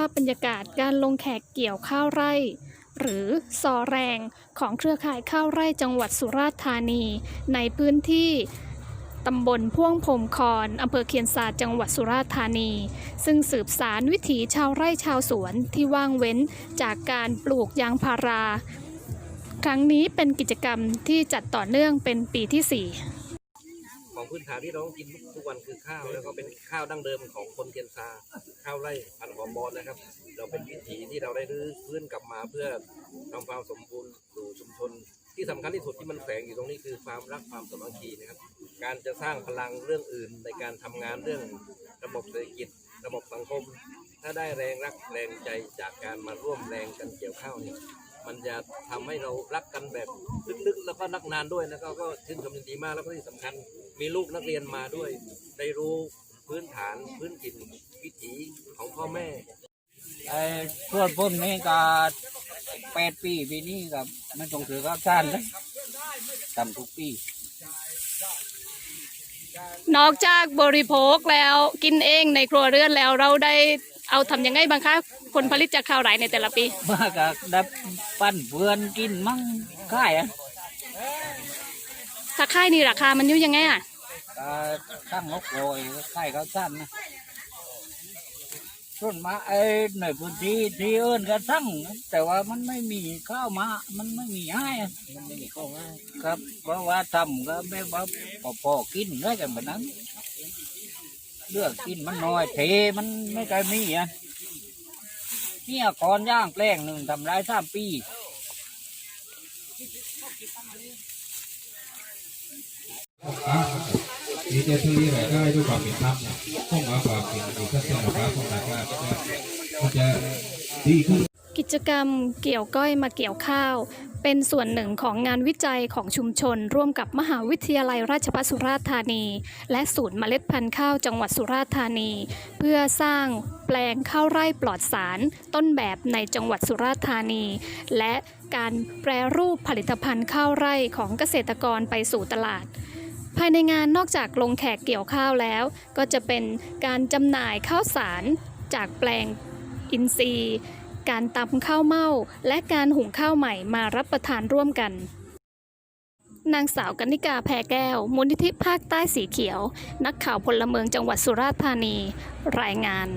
าพบรรยากาศการลงแขกเกี่ยวข้าวไร่ หรือซอแรงของเครือข่ายข้าวไร่จังหวัดสุราษฎร์ธานี ในพื้นที่ตำบลพ่วงพมคอนอำเภอเคียนซาจังหวัดสุราษฎร์ธานี ซึ่งสืบสารวิถีชาวไร่ชาวสวนที่ว่างเว้นจากการปลูกยางพารา ครั้งนี้เป็นกิจกรรมที่จัดต่อเนื่องเป็นปีที่ 4 ของพื้นฐานที่เราต้องกินทุกวันคือข้าว แล้วก็เป็นข้าวดั้งเดิมของคนเทียนซาข้าวไร่พันหอมบอลนะครับ เราเป็นวิถีที่เราได้รื้อฟื้นกลับมาเพื่อทำความสมบูรณ์สู่ชุมชน ที่สำคัญที่สุดที่มันแฝงอยู่ตรงนี้คือความรักความสามัคคีนะครับ การจะสร้างพลังเรื่องอื่นในการทำงานเรื่องระบบเศรษฐกิจ ระบบสังคม ถ้าได้แรงรักแรงใจจากการมาร่วมแรงกันเกี่ยวข้าวเนี่ยมันจะทำให้เรารักกันแบบลึกๆแล้วก็นักนานด้วยแล้วก็ชื่นชมยินดีมากแล้วก็ที่สำคัญ มีลูกนักเรียนมาด้วย ได้รู้พื้นฐานพื้นถิ่นวิถีของพ่อแม่ไอ้ส่วนผมนี่ก็แปดปีปีนี้ก็ไม่ต้องถือข้าวสารเลยทำทุกปี นอกจากบริโภคแล้วกินเองในครัวเรือนแล้วเราได้เอาทำยังไงบ้างคะผลผลิตจากข้าวไรในแต่ละปี มาก็ดับปั้นเพื่อนกินมั่งค่ายอะ ถ้าค่ายนี่ราคามันอยู่ยังไงอะก็ตั้งนกโรยค่ายข้าวสารนะส่วนมาไอ้ในพื้นที่ที่เอิญก็สั่งแต่ว่ามันไม่มีข้าวมา มันไม่มีให้อะมันไม่มีข้าวให้ครับ เพราะว่าทำก็ไม่ว่าพอพอกินได้กันแบบนั้นเลือกกินมันน้อยเทมันไม่เคยมีอะเนี่ยก่อนย่างแปลงหนึ่งทำไรสามปี ดีเจทุลีรายได้ด้วยความเป็นธรรมนะต้องมาฝากเป็นเอกสารภาพของรายการนะครับมันจะดีขึ้นกิจกรรมเกี่ยวก้อยมาเกี่ยวข้าว เป็นส่วนหนึ่งของงานวิจัยของชุมชน ร่วมกับมหาวิทยาลัยราชภัฏสุราษฎร์ธานี และศูนย์เมล็ดพันธุ์ข้าวจังหวัดสุราษฎร์ธานี เพื่อสร้างแปลงข้าวไร่ปลอดสาร ต้นแบบในจังหวัดสุราษฎร์ธานี และการแปรรูปผลิตภัณฑ์ข้าวไร่ของเกษตรกรไปสู่ตลาด ภายในงานนอกจากลงแขกเกี่ยวข้าวแล้ว ก็จะเป็นการจำหน่ายข้าวสารจากแปลงอินทรีย์ การตำข้าวเม่าและการหุงข้าวใหม่มารับประทานร่วมกันนางสาวกนิกาแพรแก้ว มูลนิธิภาคใต้สีเขียว นักข่าวพลเมืองจังหวัดสุราษฎร์ธานี รายงาน